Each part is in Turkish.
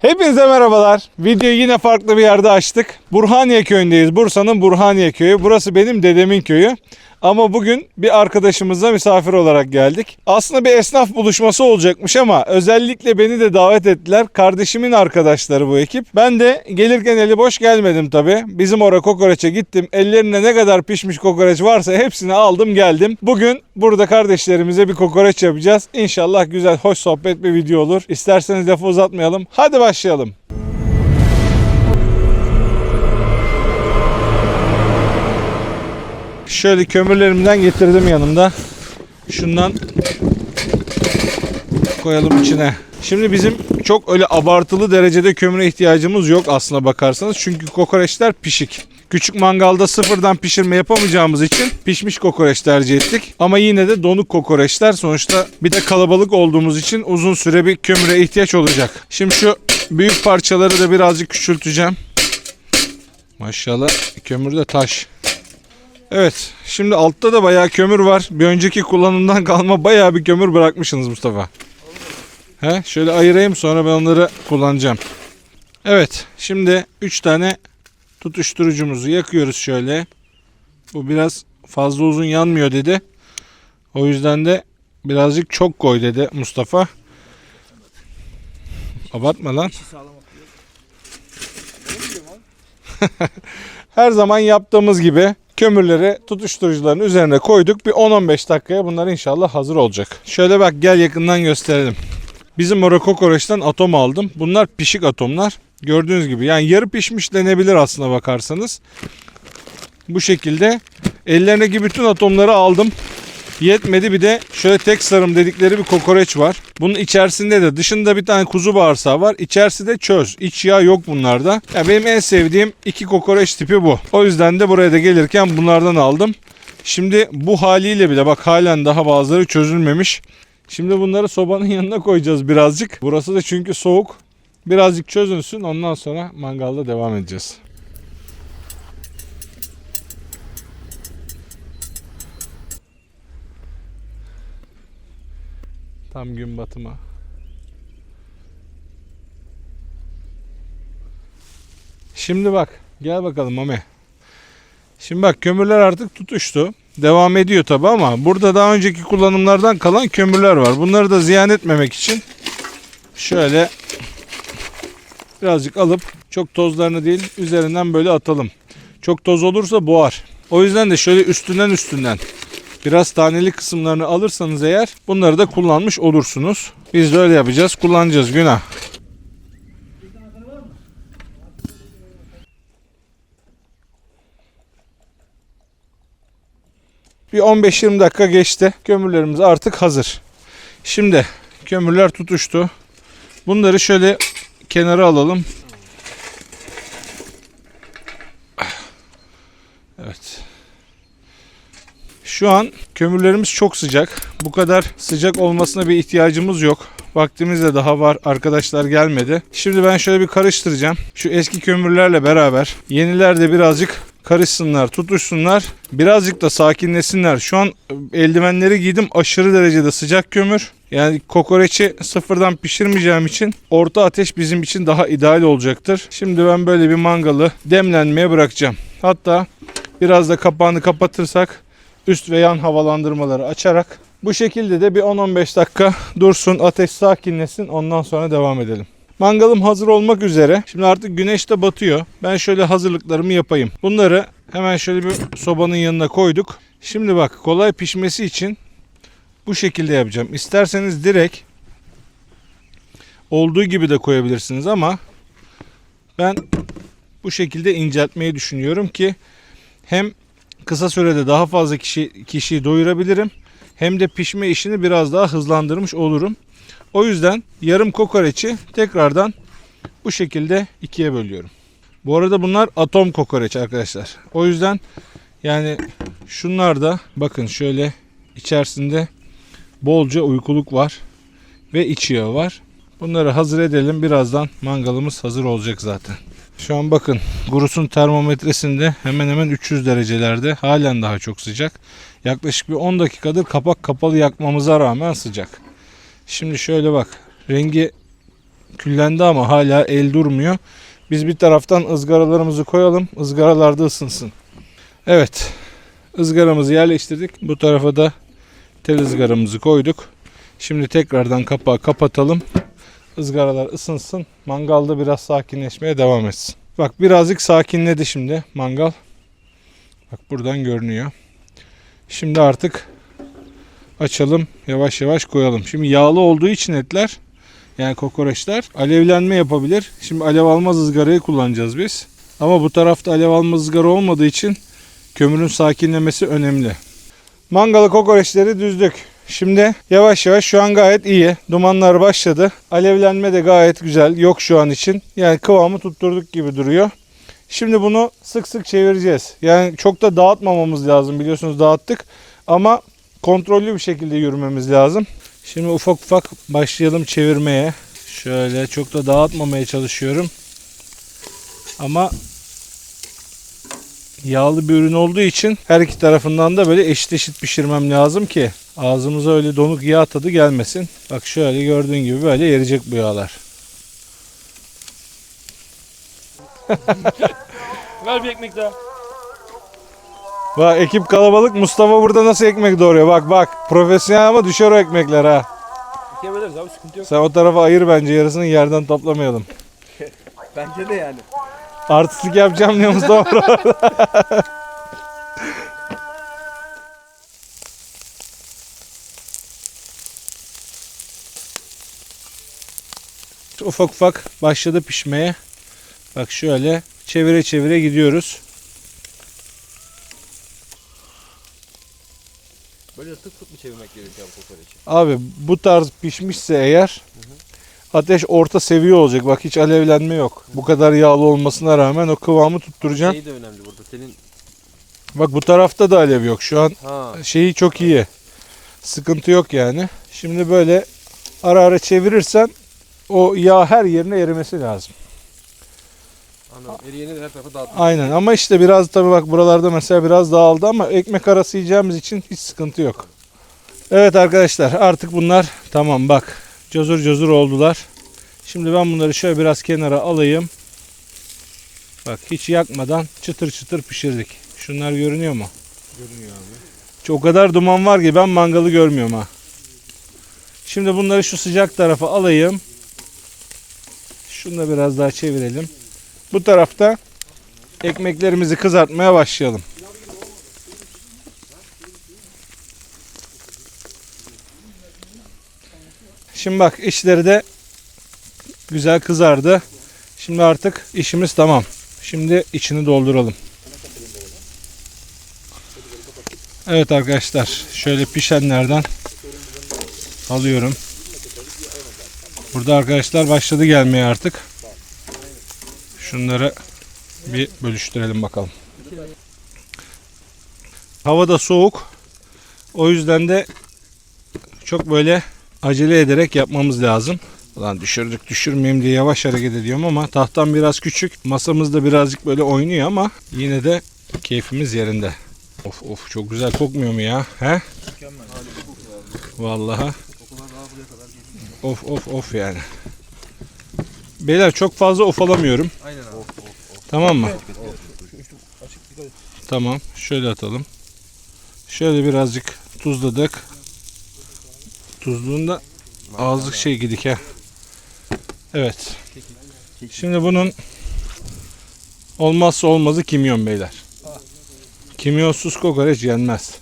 Hepinize merhabalar. Videoyu yine farklı bir yerde açtık. Burhaniye köyündeyiz. Bursa'nın Burhaniye köyü. Burası benim dedemin köyü. Ama bugün bir arkadaşımızla misafir olarak geldik. Aslında bir esnaf buluşması olacakmış ama özellikle beni de davet ettiler. Kardeşimin arkadaşları bu ekip. Ben de gelirken eli boş gelmedim tabi. Bizim oraya kokoreçe gittim. Ellerine ne kadar pişmiş kokoreç varsa hepsini aldım geldim. Bugün burada kardeşlerimize bir kokoreç yapacağız. İnşallah güzel, hoş sohbet bir video olur. İsterseniz lafı uzatmayalım. Hadi başlayalım. Şöyle kömürlerimden getirdim yanımda. Şundan koyalım içine. Şimdi bizim çok öyle abartılı derecede kömüre ihtiyacımız yok aslına bakarsanız. Çünkü kokoreçler pişik. Küçük mangalda sıfırdan pişirme yapamayacağımız için pişmiş kokoreç tercih ettik. Ama yine de donuk kokoreçler sonuçta bir de kalabalık olduğumuz için uzun süre bir kömüre ihtiyaç olacak. Şimdi şu büyük parçaları da birazcık küçülteceğim. Maşallah kömür de taş. Evet. Şimdi altta da bayağı kömür var. Bir önceki kullanımdan kalma bayağı bir kömür bırakmışsınız Mustafa. He, şöyle ayırayım sonra ben onları kullanacağım. Evet. Şimdi 3 tane tutuşturucumuzu yakıyoruz şöyle. Bu biraz fazla uzun yanmıyor dedi. O yüzden de birazcık çok koy dedi Mustafa. Abartma lan. Her zaman yaptığımız gibi kömürleri tutuşturucuların üzerine koyduk. Bir 10-15 dakikaya bunlar inşallah hazır olacak. Şöyle bak gel yakından gösterelim. Bizim oraya kokoreçten atom aldım. Bunlar pişik atomlar. Gördüğünüz gibi yani yarı pişmiş denebilir aslına bakarsanız. Bu şekilde ellerindeki bütün atomları aldım. Yetmedi bir de şöyle tek sarım dedikleri bir kokoreç var. Bunun içerisinde de dışında bir tane kuzu bağırsağı var. İçerisi de çöz. İç yağ yok bunlarda. Ya benim en sevdiğim iki kokoreç tipi bu. O yüzden de buraya da gelirken bunlardan aldım. Şimdi bu haliyle bile bak halen daha bazıları çözülmemiş. Şimdi bunları sobanın yanına koyacağız birazcık. Burası da çünkü soğuk. Birazcık çözünsün ondan sonra mangalda devam edeceğiz. Tam gün batımı. Şimdi bak gel bakalım Mami. Şimdi bak kömürler artık tutuştu. Devam ediyor tabi ama burada daha önceki kullanımlardan kalan kömürler var. Bunları da ziyan etmemek için şöyle birazcık alıp çok tozlarını değil üzerinden böyle atalım. Çok toz olursa boğar. O yüzden de şöyle üstünden üstünden biraz taneli kısımlarını alırsanız eğer bunları da kullanmış olursunuz. Biz de öyle yapacağız. Kullanacağız günah. Bir 15-20 dakika geçti. Kömürlerimiz artık hazır. Şimdi kömürler tutuştu. Bunları şöyle kenara alalım. Şu an kömürlerimiz çok sıcak. Bu kadar sıcak olmasına bir ihtiyacımız yok. Vaktimiz de daha var. Arkadaşlar gelmedi. Şimdi ben şöyle bir karıştıracağım. Şu eski kömürlerle beraber yeniler de birazcık karışsınlar, tutuşsunlar. Birazcık da sakinlesinler. Şu an eldivenleri giydim. Aşırı derecede sıcak kömür. Yani kokoreçi sıfırdan pişirmeyeceğim için orta ateş bizim için daha ideal olacaktır. Şimdi ben böyle bir mangalı demlenmeye bırakacağım. Hatta biraz da kapağını kapatırsak üst ve yan havalandırmaları açarak bu şekilde de bir 10-15 dakika dursun ateş sakinlesin ondan sonra devam edelim. Mangalım hazır olmak üzere. Şimdi artık güneş de batıyor. Ben şöyle hazırlıklarımı yapayım. Bunları hemen şöyle bir sobanın yanına koyduk. Şimdi bak kolay pişmesi için bu şekilde yapacağım. İsterseniz direkt olduğu gibi de koyabilirsiniz ama ben bu şekilde inceltmeyi düşünüyorum ki hem kısa sürede daha fazla kişi kişiyi doyurabilirim hem de pişme işini biraz daha hızlandırmış olurum. O yüzden yarım kokoreçi tekrardan bu şekilde ikiye bölüyorum. Bu arada bunlar atom kokoreç arkadaşlar. O yüzden yani şunlar da bakın şöyle içerisinde bolca uykuluk var ve iç yağı var. Bunları hazır edelim. Birazdan mangalımız hazır olacak zaten. Şu an bakın Gurus'un termometresinde hemen hemen 300 derecelerde halen daha çok sıcak. Yaklaşık bir 10 dakikadır kapak kapalı yakmamıza rağmen sıcak. Şimdi şöyle bak rengi küllendi ama hala el durmuyor. Biz bir taraftan ızgaralarımızı koyalım. ızgaralarda ısınsın. Evet. ızgaramızı yerleştirdik. Bu tarafa da tel ızgaramızı koyduk. Şimdi tekrardan kapağı kapatalım. Izgaralar ısınsın. Mangalda biraz sakinleşmeye devam etsin. Bak birazcık sakinledi şimdi mangal. Bak buradan görünüyor. Şimdi artık açalım. Yavaş yavaş koyalım. Şimdi yağlı olduğu için etler yani kokoreçler alevlenme yapabilir. Şimdi alev almaz ızgarayı kullanacağız biz. Ama bu tarafta alev almaz ızgara olmadığı için kömürün sakinlemesi önemli. Mangalı kokoreçleri düzdük. Şimdi yavaş yavaş şu an gayet iyi. Dumanlar başladı. Alevlenme de gayet güzel. Yok şu an için. Yani kıvamı tutturduk gibi duruyor. Şimdi bunu sık sık çevireceğiz. Yani çok da dağıtmamamız lazım. Biliyorsunuz dağıttık. Ama kontrollü bir şekilde yürümemiz lazım. Şimdi ufak ufak başlayalım çevirmeye. Şöyle çok da dağıtmamaya çalışıyorum. Ama yağlı bir ürün olduğu için her iki tarafından da böyle eşit eşit pişirmem lazım ki ağzımıza öyle donuk yağ tadı gelmesin. Bak şöyle gördüğün gibi böyle eriyecek bu yağlar. Ver bir ekmek daha. Bak ekip kalabalık Mustafa burada nasıl ekmek doğruyor bak bak profesyonel ama düşer o ekmekler ha. Yiyebiliriz abi sıkıntı yok. Sen o tarafa ayır bence yarısını yerden toplamayalım. Bence de yani. Artistlik yapacağım diye Mustafa. ufak ufak başladı pişmeye. Bak şöyle çevire çevire gidiyoruz. Böyle sık sık mı çevirmek gerekiyor bu kokoreçi? Abi bu tarz pişmişse eğer ateş orta seviye olacak. Bak hiç alevlenme yok. Bu kadar yağlı olmasına rağmen o kıvamı tutturacaksın. Şey de önemli burada. Senin Bak bu tarafta da alev yok. Şu an ha şeyi çok iyi. Sıkıntı yok yani. Şimdi böyle ara ara çevirirsen o yağ her yerine erimesi lazım. anladım. Eriyeni de her tarafa dağıtmak. Aynen ama işte biraz tabii bak buralarda mesela biraz dağıldı ama ekmek arası yiyeceğimiz için hiç sıkıntı yok. Evet arkadaşlar artık bunlar tamam bak cozur cozur oldular. Şimdi ben bunları şöyle biraz kenara alayım. Bak hiç yakmadan çıtır çıtır pişirdik. Şunlar görünüyor mu? Görünüyor abi. O kadar duman var ki ben mangalı görmüyorum ha. Şimdi bunları şu sıcak tarafa alayım. Şunu da biraz daha çevirelim. Bu tarafta ekmeklerimizi kızartmaya başlayalım. Şimdi bak içleri de güzel kızardı. Şimdi artık işimiz tamam. Şimdi içini dolduralım. Evet arkadaşlar şöyle pişenlerden alıyorum. Burada arkadaşlar başladı gelmeye artık. Şunları bir bölüştürelim bakalım. Hava da soğuk. O yüzden de çok böyle acele ederek yapmamız lazım. Ulan düşürdük düşürmeyeyim diye yavaş hareket ediyorum ama tahtam biraz küçük. Masamız da birazcık böyle oynuyor ama yine de keyfimiz yerinde. Of of çok güzel kokmuyor mu ya? He? Vallahi. Of of of yani. Beyler çok fazla of alamıyorum. Aynen abi. Tamam mı? Tamam. Şöyle atalım. Şöyle birazcık tuzladık. Tuzluğunda ağızlık şey gidik ha. Evet. Şimdi bunun olmazsa olmazı kimyon beyler. Kimyonsuz kokoreç yenmez.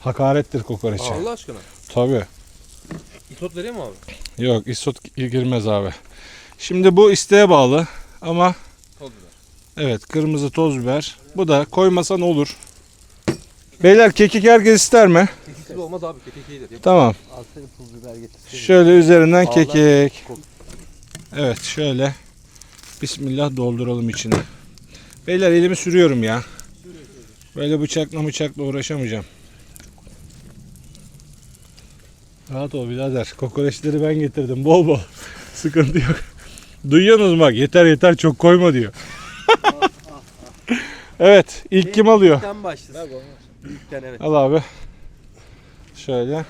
Hakarettir kokoreçe. Allah aşkına. Tabii. İsot vereyim mi abi? Yok isot girmez abi. Şimdi bu isteğe bağlı ama Toz biber. evet kırmızı toz biber. Bu da koymasan olur. Beyler kekik herkes ister mi? Kekiksiz olmaz abi. Kekik iyidir. Tamam. Alsana pul biber getir. Şöyle üzerinden Allah kekik. Evet şöyle. Bismillah dolduralım içine. Beyler elimi sürüyorum ya. Böyle bıçakla bıçakla uğraşamayacağım. Rahat ol birader. Kokoreçleri ben getirdim bol bol. Sıkıntı yok. Duyuyorsunuz bak yeter yeter çok koyma diyor. evet ilk kim alıyor? Büyükten başlasın. Büyükten evet. Al abi. Şöyle.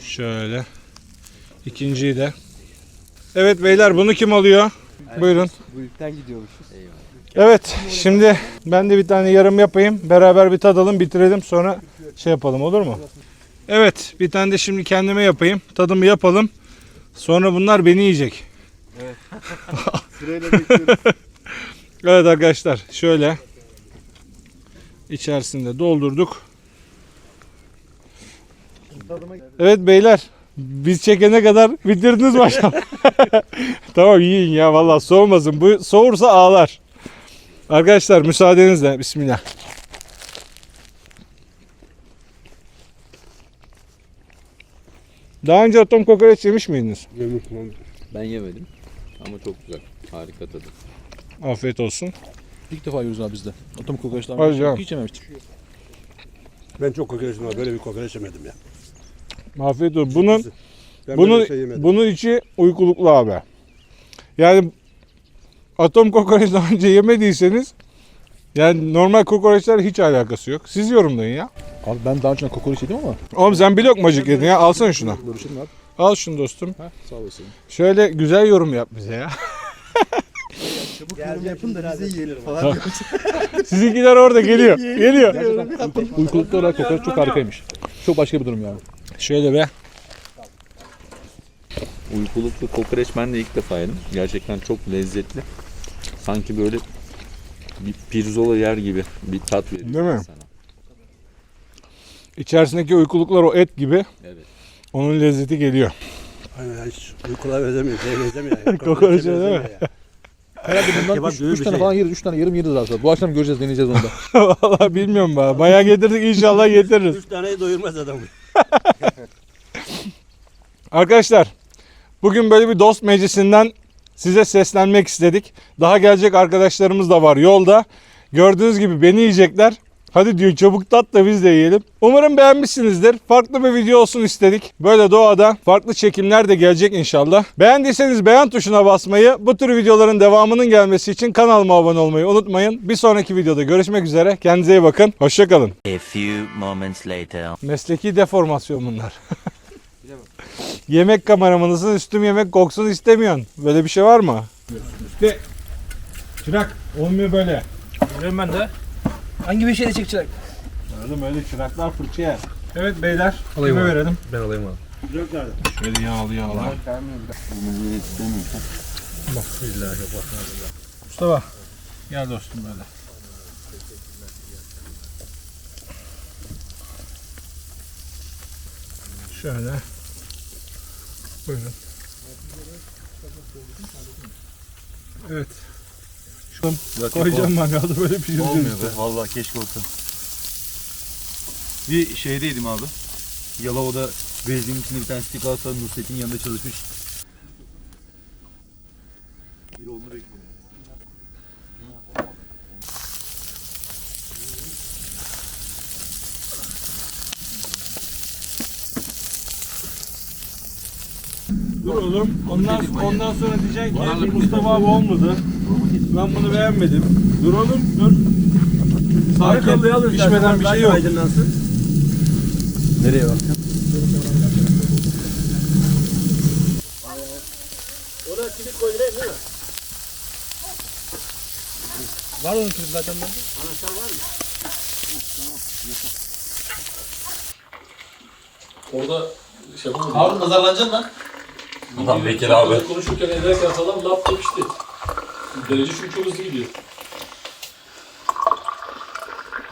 Şöyle. İkinciyi de. Evet beyler bunu kim alıyor? Buyurun. Bu ipten gidiyormuşuz. Evet şimdi ben de bir tane yarım yapayım. Beraber bir tadalım bitirelim sonra şey yapalım olur mu? Evet bir tane de şimdi kendime yapayım. Tadımı yapalım. Sonra bunlar beni yiyecek. Sırayla bekliyoruz. Evet arkadaşlar şöyle içerisinde doldurduk. Evet beyler biz çekene kadar bitirdiniz maşallah. tamam yiyin ya vallahi soğumasın. Bu soğursa ağlar. Arkadaşlar müsaadenizle bismillah. Daha önce atom kokoreç yemiş miydiniz? Ben yemedim. Ama çok güzel. Harika tadı. Afiyet olsun. İlk defa yiyoruz abi bizde. Atom kokoreçler hiç yememiştim. Ben çok kokoreçim var. Böyle bir kokoreç yemedim ya. Afiyet olsun. Bunun Bunun, şey yemedim. bunun içi uykuluklu abi. Yani atom kokoreç daha önce yemediyseniz yani normal kokoreçler hiç alakası yok. Siz yorumlayın ya. Abi ben daha önce kokoreç yedim ama. Oğlum sen bir lokmacık yedin ya. Alsana. Görüşelim abi. Al şunu dostum. Ha, sağ olasın. Şöyle güzel yorum yap bize ya. Yorum yapın da bizi yiyelim falan. Sizinkiler orada geliyor. Geliyor. Uykuluklu olarak kokoreç çok harikaymış. Çok başka bir durum yani. Şöyle be. Uykuluklu kokoreç ben de ilk defa yedim. Gerçekten çok lezzetli. Sanki böyle bir pirzola yer gibi bir tat veriyor Değil mi? insana. İçerisindeki uykuluklar o et gibi. Evet. Onun lezzeti geliyor. Aynen hiç uykula benzemiyor. Şeye benzemiyor. Yani. Kokoreçe Kokoreçe değil mi? benzemiyor ya. Herhalde bundan Kebap 3 gibi bir tane şey. falan yeriz. 3 tane yarım yeriz artık. Bu akşam göreceğiz deneyeceğiz onu da. Vallahi bilmiyorum bana. Bayağı getirdik inşallah getiririz. Üç taneyi doyurmaz adamı. Arkadaşlar bugün böyle bir dost meclisinden size seslenmek istedik. Daha gelecek arkadaşlarımız da var yolda. Gördüğünüz gibi beni yiyecekler. Hadi diyor çabuk tat da biz de yiyelim. Umarım beğenmişsinizdir. Farklı bir video olsun istedik. Böyle doğada farklı çekimler de gelecek inşallah. Beğendiyseniz beğen tuşuna basmayı, bu tür videoların devamının gelmesi için kanalıma abone olmayı unutmayın. Bir sonraki videoda görüşmek üzere. Kendinize iyi bakın. Hoşçakalın. A few moments later. Mesleki deformasyon bunlar. yemek kameramanısın üstüm yemek koksun istemiyorsun. Böyle bir şey var mı? İşte çırak olmuyor böyle. Görüyorum ben de. Hangi bir şeyle çekecek? Oğlum öyle çıraklar fırça yer. Evet beyler. Alayım kime abi. verelim? Ben alayım abi. Şöyle yağlı yağlı. Mustafa gel dostum böyle. Şöyle. Buyurun. Evet. Şu koyacağım mangalda böyle pişireceğiz. Olmuyor be. Vallahi keşke olsa. Bir şeydeydim abi. Yalova'da Bezli'nin içinde bir tane stik alsa Nusret'in yanında çalışmış. Dur oğlum. Ondan, ondan sonra diyeceksin ki Mustafa abi olmadı. Ben bunu beğenmedim. Dur oğlum dur. Sakin. Pişmeden bir şey yok. Nereye bak? Var onun klip zaten bende. Orada şey yapamadım. Harun nazarlanacaksın lan. Adam Bekir abi. Konuşurken ederken falan laf demişti. Derece çünkü çok hızlı gidiyor.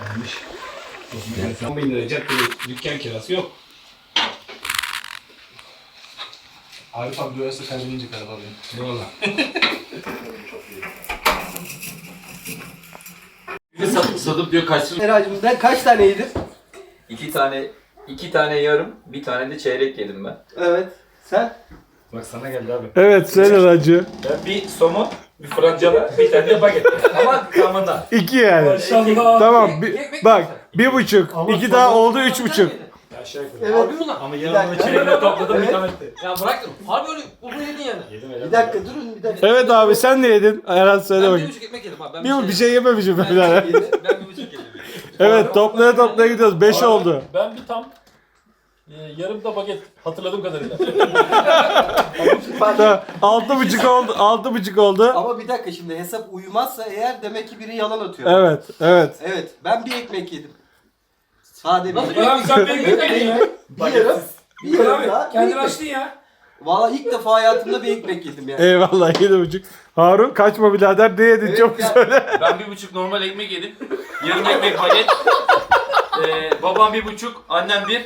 Almış. 10 bin lira cep dükkan kirası yok. Arif abi duyarsa kendini ince kadar alayım. Eyvallah. Satıp satıp diyor kaçsın. Eracığım ben kaç tane yedim? İki tane, iki tane yarım, bir tane de çeyrek yedim ben. Evet. Sen? Bak sana geldi abi. Evet söyle acı. Ben bir somon, bir francana, bir tane de baget. Ama kamında. İki yani. Maşallah. Tamam bir, bak bir buçuk. iki daha oldu üç buçuk. Aşağı yukarı. Evet. Harbi mi lan? Ama yanımda çeyrek topladım bir Evet. tane etti. Ya bıraktım. Harbi öyle bunu yedin yani. Yedim Bir dakika durun bir dakika. Evet abi sen ne yedin? Erhan söyle Ben bir bakayım. buçuk ekmek yedim abi. Ben Bir, bir şey yememişim ben. Ben bir buçuk yedim. Evet toplaya toplaya gidiyoruz. Beş oldu. Ben bir tam Ee, yarım da baget hatırladığım kadarıyla. Altı buçuk oldu. Altı buçuk oldu. Ama bir dakika şimdi hesap uyumazsa eğer demek ki biri yalan atıyor. Evet, evet. Evet. Ben bir ekmek yedim. Sade bir Nasıl ekmek. ya? Sen beni bekledin ya. Bir yarım. Bir yarım daha. bir Kendini ekmek. açtın ya. Valla ilk defa hayatımda bir ekmek yedim yani. Eyvallah yedi buçuk. Harun kaçma birader ne yedin Evet, çok ya. söyle. Ben bir buçuk normal ekmek yedim. Yarım ekmek baget. Ee, babam bir buçuk, annem bir.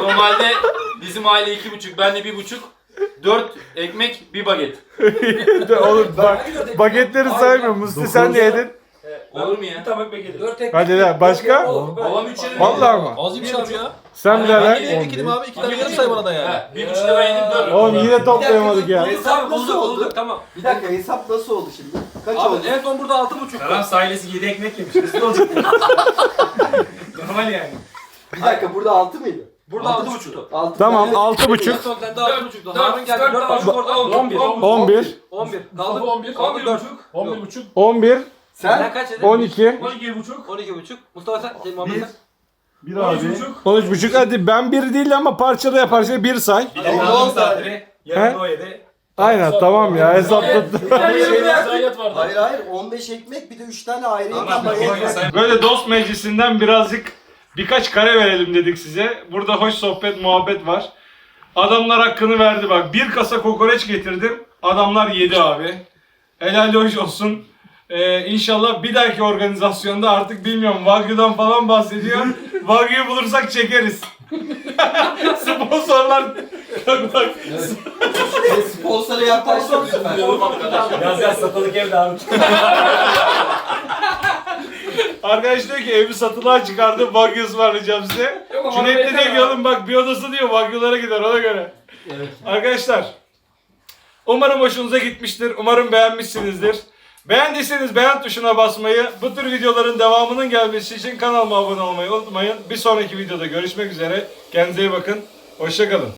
Normalde bizim aile iki buçuk, ben de bir buçuk. Dört ekmek, bir baget. Oğlum bak bagetleri saymıyorum. Musti sen ne yedin? Olur mu ya? Bir tabak bekledim. Dört ekmek. Hadi lan başka? Babam üç yedim. Vallahi mı? Azıymış abi ya. Sen Ben birader. yemek yedim abi. iki tane yarım say bana da yani. He, bir buçuk da ben yedim, dört. Oğlum yine toplayamadık ya. Hesap nasıl oldu? tamam. Bir dakika hesap nasıl oldu şimdi? Kaç Abi oldu? en son burada altı buçuk. Karan sahilesi 7 ekmek yemiş. Nasıl olacak? Normal yani. Bir dakika burada altı mıydı? Burada altı buçuktu. Altı. Tamam En buçuk. son sende altı buçuktu. Dört, Harun geldi. dört, Dört dört, buçuk orada oldu. 11. 11, 11. Kaldı Kaldı 11. kaldı 11 dört. buçuk. 11 buçuk. 11, Sen? kaç yedin? 12, 12 buçuk. 12 buçuk. Mustafa sen, şey, Muhammed sen. 13 buçuk. 13 buçuk. Hadi ben bir değil ama parçada yaparsa bir say. Ne oldu? Yarın o yedi. Aynen tamam ya hesap tuttu. Bir tane yarım zayiat vardı. Hayır hayır 15 ekmek bir de 3 tane ayrıyeten baget. Böyle dost meclisinden birazcık birkaç kare verelim dedik size. Burada hoş sohbet, muhabbet var. Adamlar hakkını verdi bak. Bir kasa kokoreç getirdim. Adamlar yedi abi. Helal hoş olsun. Ee, inşallah bir dahaki organizasyonda artık bilmiyorum Wagyu'dan falan bahsediyor. Wagyu bulursak çekeriz. Sponsorlar bak, Sponsora yaklaştım lütfen. Yaz yaz satılık evde abi. Arkadaş diyor ki evi satılığa çıkardım Wagyu ısmarlayacağım size. Cüneyt de diyor ki oğlum bak bir odası diyor Wagyu'lara gider ona göre. Arkadaşlar umarım hoşunuza gitmiştir. Umarım beğenmişsinizdir. Beğendiyseniz beğen tuşuna basmayı, bu tür videoların devamının gelmesi için kanalıma abone olmayı unutmayın. Bir sonraki videoda görüşmek üzere. Kendinize iyi bakın. Hoşçakalın.